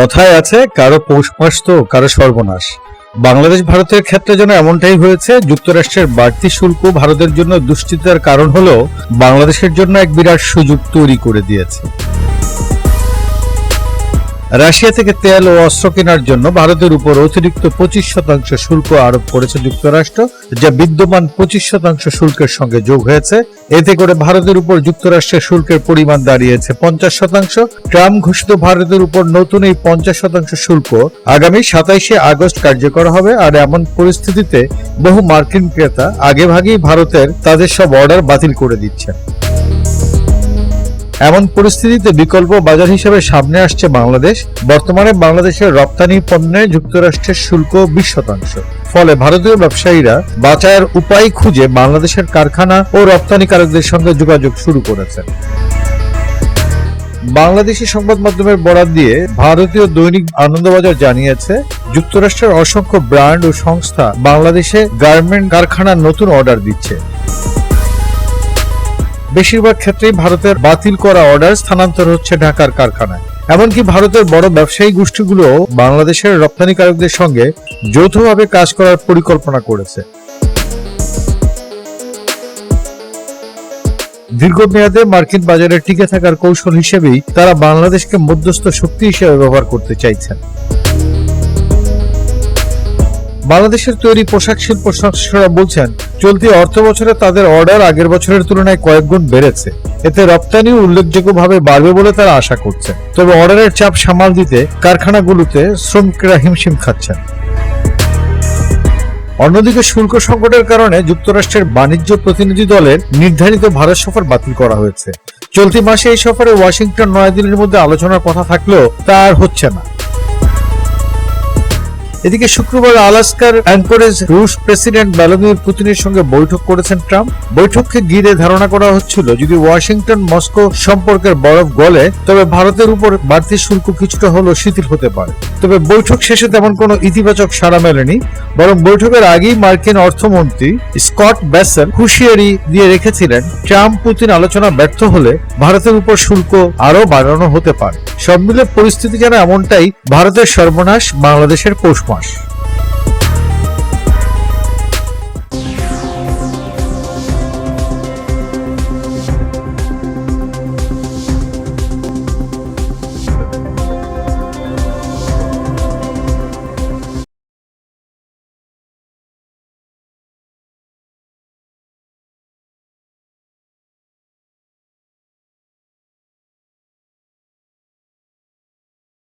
কথায় আছে, কারও পৌষ মাস তো কারও সর্বনাশ। বাংলাদেশ ভারতের ক্ষেত্রে যেন এমনটাই হয়েছে, যুক্তরাষ্ট্রের বাড়তি শুল্ক ভারতের জন্য দুশ্চিন্তার কারণ হলেও বাংলাদেশের জন্য এক বিরাট সুযোগ তৈরি করে দিয়েছে। রাশিয়া থেকে তেল ও অস্ত্র কেনার জন্য ভারতের উপর অতিরিক্ত পঁচিশ শতাংশ শুল্ক আরোপ করেছে যুক্তরাষ্ট্র, যা বিদ্যমান পঁচিশ শতাংশ শুল্কের সঙ্গে যোগ হয়েছে। এতে করে ভারতের উপর যুক্তরাষ্ট্রের শুল্কের পরিমাণ দাঁড়িয়েছে পঞ্চাশ শতাংশ। ট্রাম্প ঘোষিত ভারতের উপর নতুন এই পঞ্চাশ শতাংশ শুল্ক আগামী সাতাইশে আগস্ট কার্যকর হবে, আর এমন পরিস্থিতিতে বহু মার্কিন ক্রেতা আগেভাগেই ভারতের তাদের সব অর্ডার বাতিল করে দিচ্ছেন। এমন পরিস্থিতিতে বিকল্প বাজার হিসেবে সামনে আসছে বাংলাদেশ। বর্তমানে বাংলাদেশের রপ্তানি পণ্যে যুক্তরাষ্ট্রের শুল্ক বিশ শতাংশ। ফলে ভারতীয় ব্যবসায়ীরা বাঁচার উপায় খুঁজে বাংলাদেশের কারখানা ও রপ্তানিকারকদের সঙ্গে যোগাযোগ শুরু করেছেন। বাংলাদেশি সংবাদ মাধ্যমের বরাত দিয়ে ভারতীয় দৈনিক আনন্দবাজার জানিয়েছে, যুক্তরাষ্ট্রের অসংখ্য ব্র্যান্ড ও সংস্থা বাংলাদেশে গার্মেন্ট কারখানার নতুন অর্ডার দিচ্ছে। বেশিরভাগ ক্ষেত্রেই ভারতের বাতিল করা অর্ডার স্থানান্তর হচ্ছে ঢাকার কারখানায়। এমনকি ভারতের বড় ব্যবসায়ী গোষ্ঠীগুলো বাংলাদেশের রপ্তানিকারকদের সঙ্গে যৌথভাবে কাজ করার পরিকল্পনা করেছে। দীর্ঘমেয়াদে মার্কিন বাজারে টিকে থাকার কৌশল হিসেবেই তারা বাংলাদেশকে মধ্যস্থ শক্তি হিসেবে ব্যবহার করতে চাইছেন। বাংলাদেশের তৈরি পোশাক শিল্প সংশ্লিষ্টরা বলছেন, চলতি অর্থ বছরে তাদের অর্ডার আগের বছরের তুলনায় কয়েক গুণ বেড়েছে। এতে রপ্তানি উল্লেখযোগ্যভাবে বাড়বে বলে তারা আশা করছে তবে অর্ডারের চাপ সামাল দিতে কারখানাগুলোতে শ্রমিকরা হিমশিম খাচ্ছেন। অন্যদিকে শুল্ক সংকটের কারণে যুক্তরাষ্ট্রের বাণিজ্য প্রতিনিধি দলের নির্ধারিত ভারত সফর বাতিল করা হয়েছে। চলতি মাসে এই সফরে ওয়াশিংটন নয়াদিল্লির মধ্যে আলোচনার কথা থাকলেও তা আর হচ্ছে না। এদিকে শুক্রবার আলাস্কার অ্যাঙ্করেজ রুশ প্রেসিডেন্ট ভ্লাদিমির পুতিনের সঙ্গে বৈঠক করেছেন ট্রাম্প। বৈঠককে ঘিরে ধারণা করা হচ্ছিল, যদি ওয়াশিংটন, মস্কো সম্পর্কের বরফ গলে, তবে ভারতের উপর বাড়তি শুল্ক কিছুটা হলেও শিথিল হতে পারে। তবে বৈঠক শেষে তেমন কোনো ইতিবাচক সাড়া মেলেনি, বরং বৈঠকের আগেই মার্কিন অর্থমন্ত্রী স্কট ব্যাসেল হুঁশিয়ারি দিয়ে রেখেছিলেন, ট্রাম্প পুতিন আলোচনা ব্যর্থ হলে ভারতের উপর শুল্ক আরও বাড়ানো হতে পারে। সব মিলে পরিস্থিতি যেন এমনটাই, ভারতের সর্বনাশ বাংলাদেশের পৌষ মাস